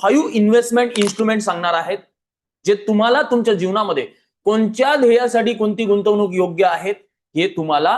Five investment instrument सांगणार आहेत जे तुम्हाला तुमच्या जीवनामध्ये कोणत्या ध्येयासाठी कोणती गुंतवणूक योग्य आहेत हे तुम्हाला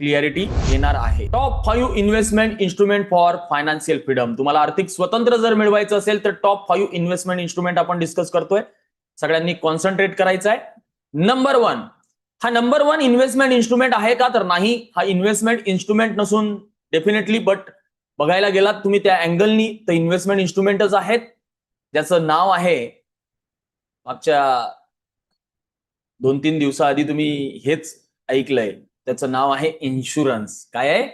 क्लिअरिटी येणार आहे. Top five investment instrument for financial freedom तुम्हाला आर्थिक स्वतंत्र जर मिळवायचं असेल तर टॉप फाईव्ह इन्व्हेस्टमेंट इन्स्ट्रुमेंट आपण डिस्कस करतोय. सगळ्यांनी कॉन्सन्ट्रेट करायचं आहे. नंबर वन हा नंबर वन इन्व्हेस्टमेंट इन्स्ट्रुमेंट आहे का? तर नाही. हा इन्व्हेस्टमेंट इन्स्ट्रुमेंट नसून डेफिनेटली बट बघायला गेलात तुम्ही त्या अँगलनी तर इन्व्हेस्टमेंट इन्स्ट्रुमेंटच आहेत ज्याचं नाव आहे मागच्या दोन तीन दिवसाआधी तुम्ही हेच ऐकलंय. त्याचं नाव आहे इन्शुरन्स काय आहे?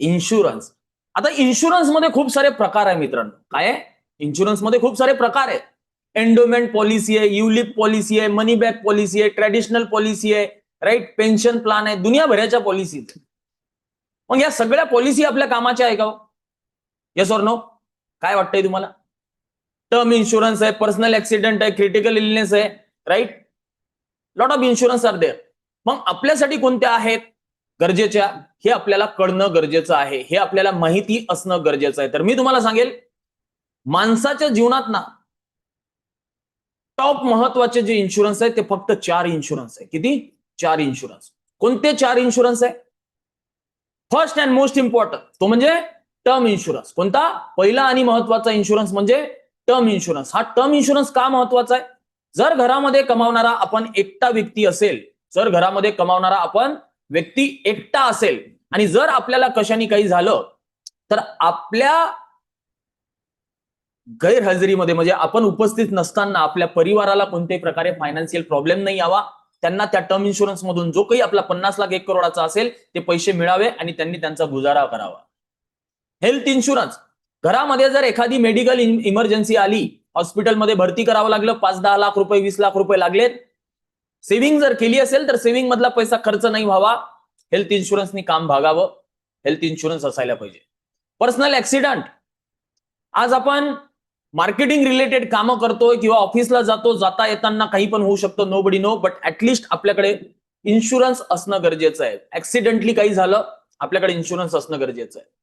इन्शुरन्स आता इन्शुरन्समध्ये खूप सारे प्रकार आहे मित्रांनो. काय आहे? इन्शुरन्समध्ये खूप सारे प्रकार आहेत. एन्डोमेंट पॉलिसी आहे युलिप पॉलिसी आहे मनी बॅक पॉलिसी आहे ट्रॅडिशनल पॉलिसी आहे राईट पेन्शन प्लान आहे दुनियाभराच्या पॉलिसी मग या सगळ्या पॉलिसी आपल्या कामाच्या आहे का हो? येस ऑर नो काय वाटतंय तुम्हाला? टर्म इन्शुरन्स आहे पर्सनल ऍक्सिडेंट आहे क्रिटिकल इलनेस आहे right lot of insurance are there मग आपल्यासाठी कोणत्या आहेत? गरजेच्या. हे आपल्याला कळणं गरजेचं आहे. हे आपल्याला माहिती असणं गरजेचं आहे. तर मी तुम्हाला सांगेल माणसाच्या जीवनात ना टॉप महत्त्वाचे जे इन्शुरन्स आहे ते फक्त चार इन्शुरन्स आहे. किती? चार इन्शुरन्स कोणते चार इन्शुरन्स आहे? फर्स्ट अँड मोस्ट इम्पॉर्टंट तो म्हणजे टर्म इन्शुरन्स. कोणता? पहिला आणि महत्त्वाचा इन्शुरन्स म्हणजे टर्म इन्शुरन्स. हा टर्म इन्शुरन्स का महत्त्वाचा आहे? जर घरामध्ये कमावणारा आपण एकटा व्यक्ती असेल जर घरामध्ये कमावणारा आपण व्यक्ती एकटा असेल आणि जर आपल्याला कशाने काही झालं तर आपल्या गैरहजेरीमध्ये म्हणजे आपण उपस्थित नसताना आपल्या परिवाराला कोणत्याही प्रकारे फायनान्शियल प्रॉब्लेम नाही यावा त्यांना त्या टर्म इन्शुरन्स मधून जो काही आपला पन्नास लाख एक करोडाचा असेल ते पैसे मिळावे आणि त्यांनी त्यांचा गुजारा करावा. Health insurance. घरामध्ये जर एखादी मेडिकल इमर्जन्सी आली हॉस्पिटलमध्ये भरती करावं लागलं पाच दहा लाख रुपये वीस लाख रुपये लागलेत. सेव्हिंग जर केली असेल तर सेव्हिंग मधला पैसा खर्च नाही व्हावा. हेल्थ इन्शुरन्सनी काम भागावं. हेल्थ इन्शुरन्स असायला पाहिजे. पर्सनल ऍक्सिडंट आज आपण मार्केटिंग रिलेटेड कामं करतोय किंवा ऑफिसला जातो जाता येताना काही पण होऊ शकतं nobody no but at least आपल्याकडे इन्शुरन्स असणं गरजेचं आहे. ऍक्सिडेंटली काही झालं आपल्याकडे इन्शुरन्स असणं गरजेचं आहे.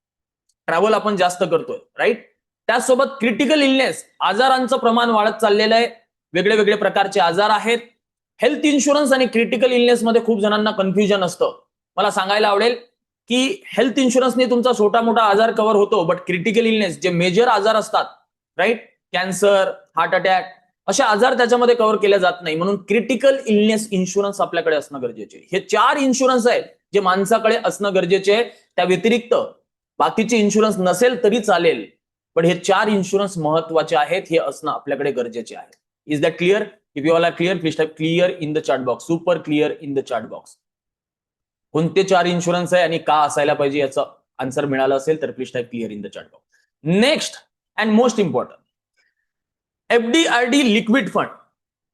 ट्रॅव्हल आपण जास्त करतोय राईट त्याचसोबत क्रिटिकल इलनेस आजारांचं प्रमाण वाढत चाललेलं आहे. वेगळे वेगळे प्रकारचे आजार आहेत. हेल्थ इन्शुरन्स आणि क्रिटिकल इलनेस मध्ये खूप जणांना कन्फ्युजन असतं. मला सांगायला आवडेल की हेल्थ इन्शुरन्सने तुमचा छोटा मोठा आजार कव्हर होतो बट क्रिटिकल इलनेस जे मेजर आजार असतात राईट कॅन्सर हार्ट अटॅक असे आजार त्याच्यामध्ये कव्हर केले जात नाही. म्हणून क्रिटिकल इलनेस इन्शुरन्स आपल्याकडे असणं गरजेचे हे चार इन्शुरन्स आहेत जे माणसाकडे असणं गरजेचे आहे. त्या व्यतिरिक्त बाकीचे इन्शुरन्स नसेल तरी चालेल पण हे चार इन्शुरन्स महत्त्वाचे आहेत हे असणं आपल्याकडे गरजेचे आहे. Is that clear if you all are clear please type clear in the chart box super clear in the chart box कोणते चार इन्शुरन्स आहे आणि का असायला पाहिजे याचं आन्सर मिळालं असेल तर please type clear in the chart box next and most important FD RD liquid fund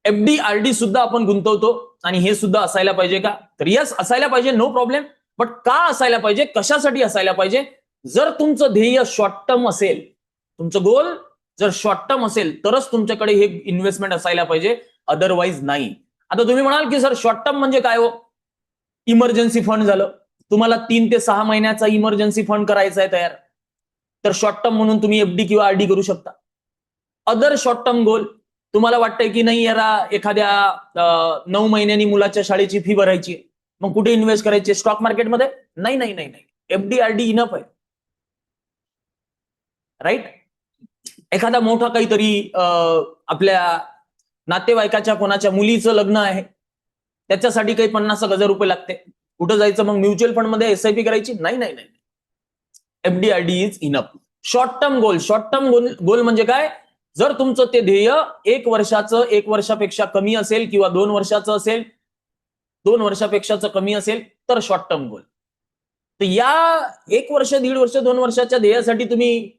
FD RD सुद्धा आपण गुंतवतो आणि हे सुद्धा असायला पाहिजे का? तर यस असायला पाहिजे नो प्रॉब्लेम बट का असायला पाहिजे? कशासाठी असायला पाहिजे? जर तुमचं ध्येय शॉर्ट टर्म असेल तुमचं गोल जर शॉर्ट टर्म असेल तरच तुमच्याकडे हे इन्व्हेस्टमेंट असायला पाहिजे. अदरवाईज नाही. आता तुम्ही म्हणाल की सर शॉर्ट टर्म म्हणजे काय हो? इमर्जन्सी फंड झालं. तुम्हाला तीन ते सहा महिन्याचा इमर्जन्सी फंड करायचा आहे तयार. तर शॉर्ट टर्म म्हणून तुम्ही एफडी किंवा आरडी करू शकता. अदर शॉर्ट टर्म गोल तुम्हाला वाटतंय की नाही याला एखाद्या नऊ महिन्यांनी मुलाच्या शाळेची फी भरायची मग कुठे इन्व्हेस्ट करायची स्टॉक मार्केटमध्ये नाही नाही नाही नाही. एफडी आरडी इनफ आहे. राईट एखादा मोठा काहीतरी आपल्या नातेवाईकाच्या कोणाच्या मुलीचं लग्न आहे त्याच्यासाठी काही पन्नास हजार रुपये लागते. कुठं जायचं मग म्युच्युअल फंडमध्ये एसआयपी करायची? नाही नाही नाही. FD RD is enough short term goal short term goal म्हणजे काय? जर तुमचं ते ध्येय एक वर्षाचं एक वर्षापेक्षा कमी असेल किंवा दोन वर्षाचं असेल दोन वर्षापेक्षाचं कमी असेल तर शॉर्ट टर्म गोल तर या एक वर्ष दीड वर्ष दोन वर्षाच्या ध्येयासाठी तुम्ही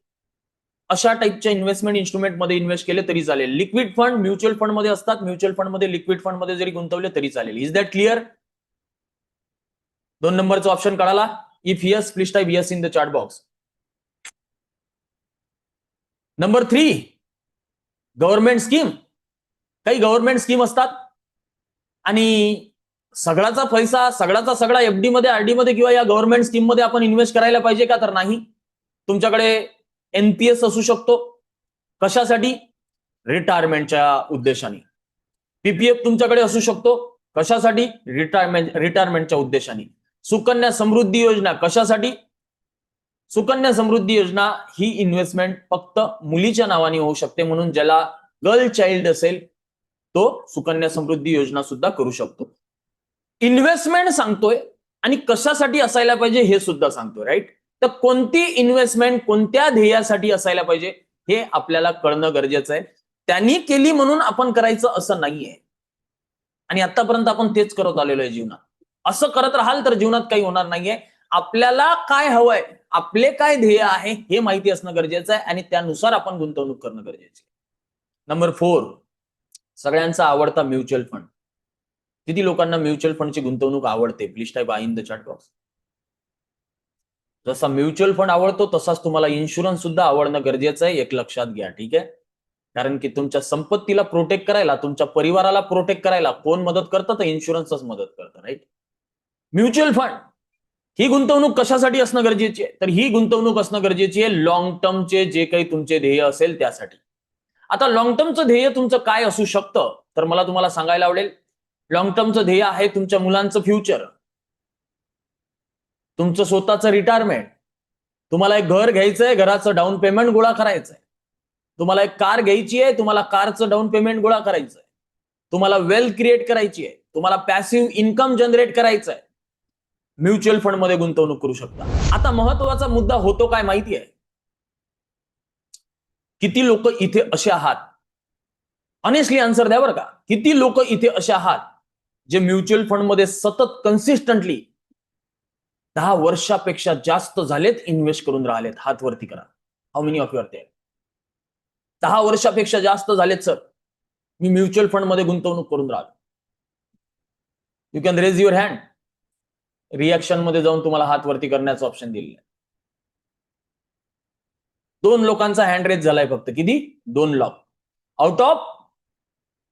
अशा टाईपच्या इन्व्हेस्टमेंट इन्स्ट्रुमेंटमध्ये इन्व्हेस्ट केले तरी चालेल. लिक्विड फंड म्युच्युअल फंडमध्ये असतात. म्युच्युअल फंडमध्ये लिक्विड फंडमध्ये जरी गुंतवले तरी चालेल. इज दॅट क्लिअर दोन नंबरचा ऑप्शन कळाला if yes please type yes in the chart box number three government scheme काही गव्हर्नमेंट स्कीम असतात. आणि सगळ्याचा पैसा सगळ्याचा सगळा एफडी मध्ये आरडी मध्ये किंवा या गव्हर्नमेंट स्कीममध्ये आपण इन्व्हेस्ट करायला पाहिजे का तर नाही? तुमच्याकडे एनपीएस असू शकतो. कशासाठी? रिटायरमेंटच्या उद्देशाने. पीपीएफ तुमच्याकडे असू शकतो. कशासाठी? रिटायरमेंट रिटायरमेंटच्या उद्देशाने. सुकन्या समृद्धी योजना कशासाठी? सुकन्या समृद्धी योजना ही इन्व्हेस्टमेंट फक्त मुलीच्या नावाने होऊ शकते म्हणून ज्याला गर्ल चाइल्ड असेल तो सुकन्या समृद्धी योजना सुद्धा करू शकतो. इन्व्हेस्टमेंट सांगतोय आणि कशासाठी असायला पाहिजे हे सुद्धा सांगतोय राईट तर कोणती इन्व्हेस्टमेंट कोणत्या ध्येयासाठी असायला पाहिजे हे आपल्याला कळणं गरजेचं आहे. त्यांनी केली म्हणून आपण करायचं असं नाहीये. आणि आतापर्यंत आपण तेच करत आलेलो आहे जीवनात. असं करत राहाल तर जीवनात काही होणार नाहीये. आपल्याला काय हवंय आपले काय ध्येय आहे हे माहिती असणं गरजेचं आहे आणि त्यानुसार आपण गुंतवणूक करणं गरजेचं आहे. नंबर फोर सगळ्यांचा आवडता म्युच्युअल फंड किती लोकांना म्युच्युअल फंडची गुंतवणूक आवडते? Please type I in the chat box जसा म्युच्युअल फंड आवडतो तसाच तुम्हाला इन्शुरन्स सुद्धा आवडणं गरजेचं आहे. एक लक्षात घ्या ठीक आहे? कारण की तुमच्या संपत्तीला प्रोटेक्ट करायला तुमच्या परिवाराला प्रोटेक्ट करायला कोण मदत करतं? तर इन्शुरन्सच मदत करतं राईट म्युच्युअल फंड ही गुंतवणूक कशासाठी असणं गरजेची आहे? तर ही गुंतवणूक असणं गरजेची आहे लॉंग टर्मचे जे काही तुमचे ध्येय असेल त्यासाठी. आता लॉंग टर्मचं ध्येय तुमचं काय असू शकतं? तर मला तुम्हाला सांगायला आवडेल. लॉंग टर्मचं ध्येय आहे तुमच्या मुलांचं फ्युचर तुमचं स्वतःचं रिटायरमेंट तुम्हाला एक घर घ्यायचंय घराचं डाऊन पेमेंट गोळा करायचंय. तुम्हाला एक कार घ्यायची आहे तुम्हाला कारचं डाऊन पेमेंट गोळा करायचंय. तुम्हाला वेल्थ क्रिएट करायची आहे तुम्हाला पॅसिव्ह इन्कम जनरेट करायचं आहे म्युच्युअल फंडमध्ये गुंतवणूक करू शकता. आता महत्त्वाचा मुद्दा होतो काय माहिती आहे? किती लोक इथे असे आहात? ऑनेस्टली आन्सर द्या बरं का. किती लोक इथे असे आहात? जे म्युच्युअल फंडमध्ये सतत कन्सिस्टंटली दहा वर्षापेक्षा जास्त झालेत इन्व्हेस्ट करून राहिलेत. हात वरती करा. हाऊ मेनी ऑफ युअर ते दहा वर्षापेक्षा जास्त झालेत सर मी म्युच्युअल फंडमध्ये गुंतवणूक करून राहिलो. You can raise your hand रिॲक्शनमध्ये जाऊन तुम्हाला हात वरती करण्याचं ऑप्शन दिलेलं आहे. दोन लोकांचा हँड रेज झालाय फक्त. किती? दोन lock out of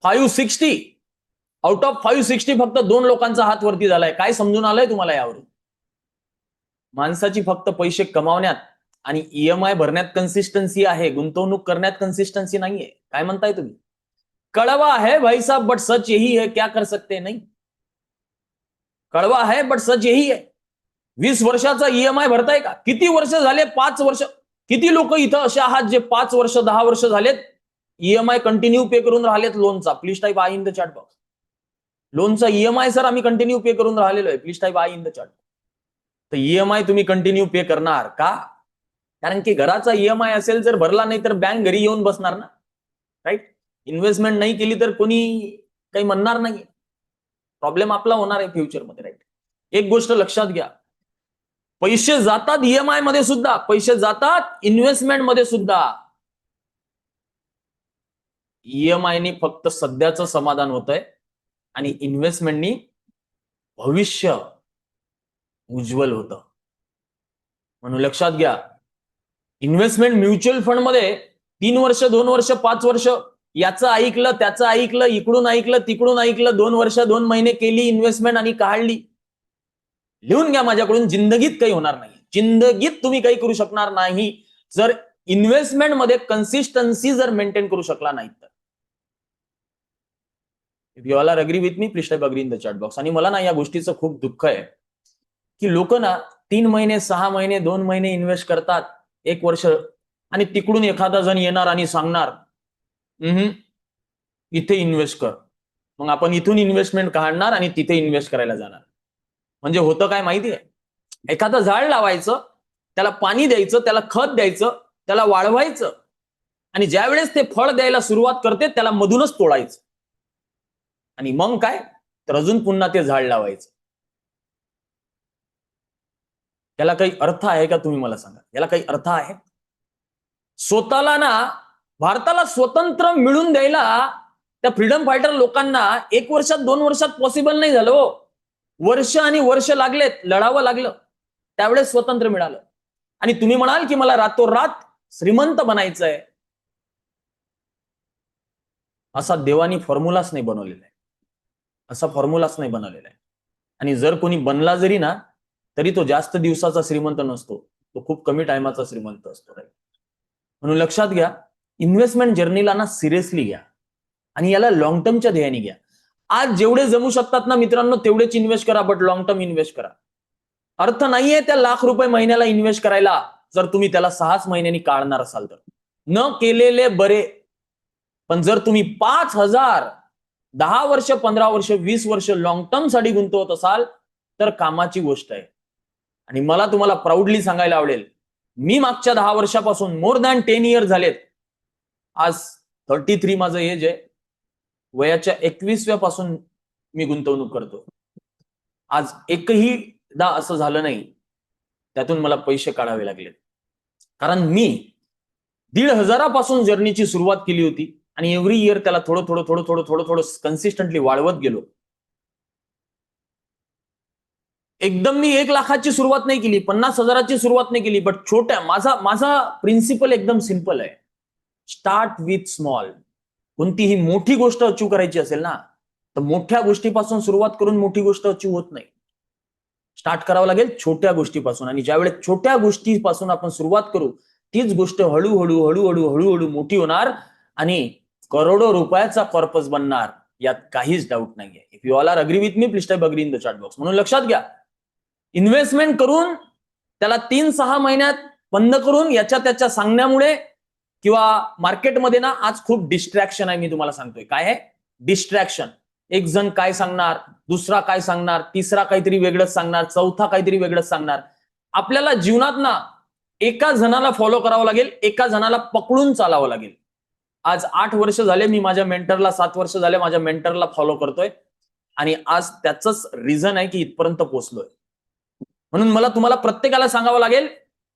five sixty out of five sixty फक्त दोन लोकांचा हात वरती झालाय. काय समजून आलंय तुम्हाला यावरून? माणसाची फक्त पैसे कमावण्यात आणि ईएमआय भरण्यात कन्सिस्टन्सी आहे गुंतवणूक करण्यात कन्सिस्टन्सी नाहीये. काय म्हणताय तुम्ही? कड़वा है भाई साहब बट सच यही है क्या कर सकते नाही नहीं. कड़वा है बट सच यही है. वीस वर्षाचा ईएमआय भरताय का? किती वर्ष झाले? पाच वर्ष. किती लोक इथं असे आहात जे पाच वर्ष दहा वर्ष झालेत? ईएमआय कंटिन्यू पे करून राहिलेत लोनचा please type I in the chat box लोनचा ईएमआय सर आम्ही कंटिन्यू पे करून राहिलेलो आहे. Please type I in the chat तर ईएमआय तुम्ही कंटिन्यू पे करणार का? कारण की घराचा ईएमआय असेल जर भरला नाही तर बँक घरी येऊन बसणार ना. राईट इन्व्हेस्टमेंट नाही केली तर कोणी काही म्हणणार नाही प्रॉब्लेम आपला होणार आहे फ्युचरमध्ये राईट एक गोष्ट लक्षात घ्या. पैसे जातात ईएमआयमध्ये सुद्धा. पैसे जातात इन्व्हेस्टमेंटमध्ये सुद्धा. ईएमआयनी फक्त सध्याचं समाधान होत आहे आणि इन्व्हेस्टमेंटनी भविष्य. उज्ज्वल होतं. म्हणून लक्षात घ्या इन्व्हेस्टमेंट म्युच्युअल फंडमध्ये तीन वर्ष दोन वर्ष पाच वर्ष याचं ऐकलं त्याचं ऐकलं इकडून ऐकलं तिकडून ऐकलं दोन वर्ष दोन महिने केली इन्व्हेस्टमेंट आणि काढली. लिहून घ्या माझ्याकडून जिंदगीत काही होणार नाही. जिंदगीत तुम्ही काही करू शकणार नाही. जर इन्व्हेस्टमेंटमध्ये कन्सिस्टन्सी जर मेंटेन करू शकला नाही तर. If you all are agree with me please type agree in the chat box आणि मला ना या गोष्टीचं खूप दुःख आहे. की लोक ना तीन महिने सहा महिने दोन महिने इन्व्हेस्ट करतात एक वर्ष आणि तिकडून एखादा जण येणार आणि सांगणार "हम्म, इथे इन्व्हेस्ट कर. मग आपण इथून इन्व्हेस्टमेंट काढणार आणि तिथे इन्व्हेस्ट करायला जाणार. म्हणजे होतं काय माहिती आहे एखादं झाड लावायचं त्याला पाणी द्यायचं त्याला खत द्यायचं त्याला वाढवायचं आणि ज्या वेळेस ते फळ द्यायला सुरुवात करते त्याला मधूनच तोडायचं. आणि मग काय? तर अजून पुन्हा ते झाड लावायचं. याला काही अर्थ आहे का तुम्ही मला सांगा? याला काही अर्थ आहे? स्वतःला ना भारताला स्वतंत्र मिळून द्यायला त्या फ्रीडम फायटर लोकांना एक वर्षात दोन वर्षात पॉसिबल नाही झालं हो. वर्ष आणि वर्ष लागलेत लढावं लागलं. त्यावेळेस स्वतंत्र मिळालं. आणि तुम्ही म्हणाल की मला रातोरात श्रीमंत बनायचं आहे असा देवानी फॉर्म्युलाच नाही बनवलेला आहे. असा फॉर्म्युलाच नाही बनवलेला आहे. आणि जर कोणी बनला जरी ना तरी तो जास्त दिवसाचा श्रीमंत नसतो. तो खूप कमी टायमाचा श्रीमंत असतो. राईट म्हणून लक्षात घ्या इन्व्हेस्टमेंट जर्नीला ना सिरियसली घ्या. आणि याला लॉंग टर्मच्या ध्येयाने घ्या. आज जेवढे जमू शकतात ना मित्रांनो तेवढेच इन्व्हेस्ट करा बट लॉंग टर्म इन्व्हेस्ट करा. अर्थ नाहीये त्या लाख रुपये महिन्याला इन्व्हेस्ट करायला जर तुम्ही त्याला सहाच महिन्यांनी काढणार असाल तर. न केलेले बरे. पण जर तुम्ही पाच हजार दहा वर्ष पंधरा वर्ष वीस वर्ष लॉंग टर्मसाठी गुंतवत असाल तर कामाची गोष्ट आहे. आणि मला तुम्हाला प्राऊडली सांगायला आवडेल मी मागच्या दहा वर्षापासून मोर दॅन टेन इयर झालेत. आज थर्टी थ्री माझं एज आहे. वयाच्या एकवीसव्या पासून मी गुंतवणूक करतो. आज एकही दा असं झालं नाही त्यातून मला पैसे काढावे लागले कारण मी दीड हजारापासून जर्नीची सुरुवात केली होती आणि एव्हरी इयर त्याला थोडं थोडं थोडं थोडं थोडं थोडं कन्सिस्टंटली वाढवत गेलो. एकदम मी एक लाखाची सुरुवात नाही केली पन्नास हजाराची सुरुवात नाही केली बट छोट्या माझा माझा प्रिन्सिपल एकदम सिंपल आहे. स्टार्ट विथ स्मॉल कोणतीही मोठी गोष्ट अचीव करायची असेल ना तर मोठ्या गोष्टीपासून सुरुवात करून मोठी गोष्ट अचीव होत नाही. स्टार्ट करावं लागेल छोट्या गोष्टीपासून आणि ज्यावेळेस छोट्या गोष्टीपासून आपण सुरुवात करू तीच गोष्ट हळूहळू हळूहळू हळूहळू मोठी होणार आणि करोडो रुपयाचा कॉर्पस बनणार यात काहीच डाऊट नाहीये. If you all are agree with me please type agree in the chat box म्हणून लक्षात घ्या. इन्व्हेस्टमेंट करून त्याला तीन सहा महिन्यात बंद करून याच्या त्याच्या सांगण्यामुळे किंवा मार्केटमध्ये ना आज खूप डिस्ट्रॅक्शन आहे मी तुम्हाला सांगतोय. काय आहे? डिस्ट्रॅक्शन एक जण काय सांगणार? दुसरा काय सांगणार? तिसरा काहीतरी वेगळंच सांगणार. चौथा काहीतरी वेगळंच सांगणार. आपल्याला जीवनात ना एका जणाला फॉलो करावं लागेल एका जणाला पकडून चालावं लागेल. आज आठ वर्ष झाले मी माझ्या मेंटरला सात वर्ष झाले माझ्या मेंटरला फॉलो करतोय. आणि आज त्याच रिझन आहे की इथपर्यंत पोहोचलोय. म्हणून मला तुम्हाला प्रत्येकाला सांगावं लागेल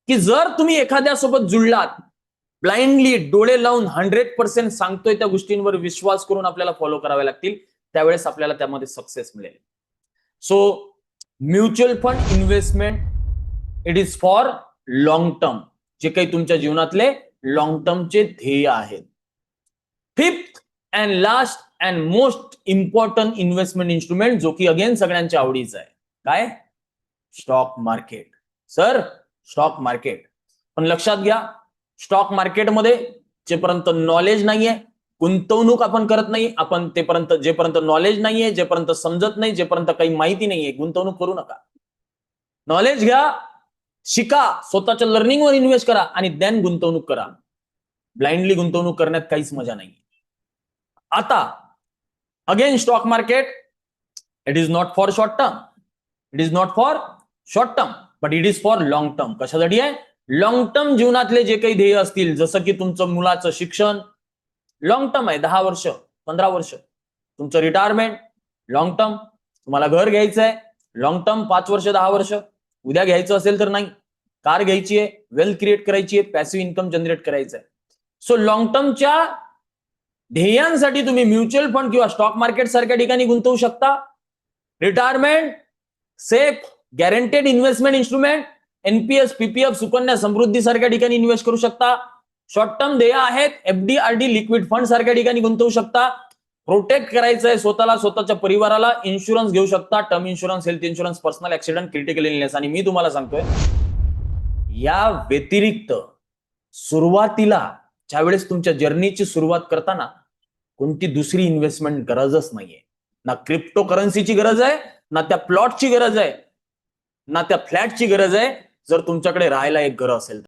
की जर तुम्ही एखाद्या सोबत जुळलात ब्लाइंडली डोळे लावून हंड्रेड पर्सेंट सांगतोय त्या गोष्टींवर विश्वास करून आपल्याला फॉलो करावे लागतील त्यावेळेस आपल्याला त्यामध्ये सक्सेस मिळेल. So mutual fund investment it is for long term जे काही तुमच्या जीवनातले लॉंग टर्मचे ध्येय आहेत. Fifth and last and most important investment instrument जो की अगेन सगळ्यांच्या आवडीचा आहे. काय? Stock market. Sir stock market. पण लक्षात घ्या स्टॉक मार्केटमध्ये जेपर्यंत नॉलेज नाहीये गुंतवणूक आपण करत नाही आपण तेपर्यंत जेपर्यंत नॉलेज नाहीये जेपर्यंत समजत नाही जेपर्यंत काही माहिती नाहीये गुंतवणूक करू नका. नॉलेज घ्या शिका स्वतःच्या लर्निंगवर इन्व्हेस्ट करा आणि देन गुंतवणूक करा. ब्लाइंडली गुंतवणूक करण्यात काहीच मजा नाही आता again stock market it is not for short term it is not for short term but it is for long term कशासाठी आहे? लॉंग टर्म जीवनातले जे काही ध्येय असतील जसं की तुमचं मुलाचं शिक्षण लॉंग टर्म आहे दहा वर्ष पंधरा वर्ष. तुमचं रिटायरमेंट लॉंग टर्म तुम्हाला घर घ्यायचं आहे लॉंग टर्म पाच वर्ष दहा वर्ष. उद्या घ्यायचं असेल तर नाही. कार घ्यायची आहे वेल्थ क्रिएट करायची आहे पॅसिव्ह इन्कम जनरेट करायचं आहे सो लॉंग टर्मच्या ध्येयांसाठी तुम्ही म्युच्युअल फंड किंवा स्टॉक मार्केट सारख्या ठिकाणी गुंतवू शकता. Retirement safe guaranteed investment instrument NPS PPF Sukanya Samriddhi सारख्या ठिकाणी इन्व्हेस्ट करू शकता. शॉर्ट टर्म ध्येय आहेत एफडीआरडी लिक्विड फंड सारख्या ठिकाणी गुंतवू शकता. प्रोटेक्ट करायचं आहे स्वतःला स्वतःच्या परिवाराला इन्शुरन्स घेऊ शकता. Term insurance health insurance personal accident critical illness आणि मी तुम्हाला सांगतोय या व्यतिरिक्त सुरुवातीला ज्यावेळेस तुमच्या जर्नीची सुरुवात करताना कोणती दुसरी इन्व्हेस्टमेंट गरजच नाहीये. ना क्रिप्टो करन्सीची गरज आहे ना त्या प्लॉटची गरज आहे. ना त्या फ्लॅटची गरज आहे. जर तुमच्याकडे राहायला एक घर असेल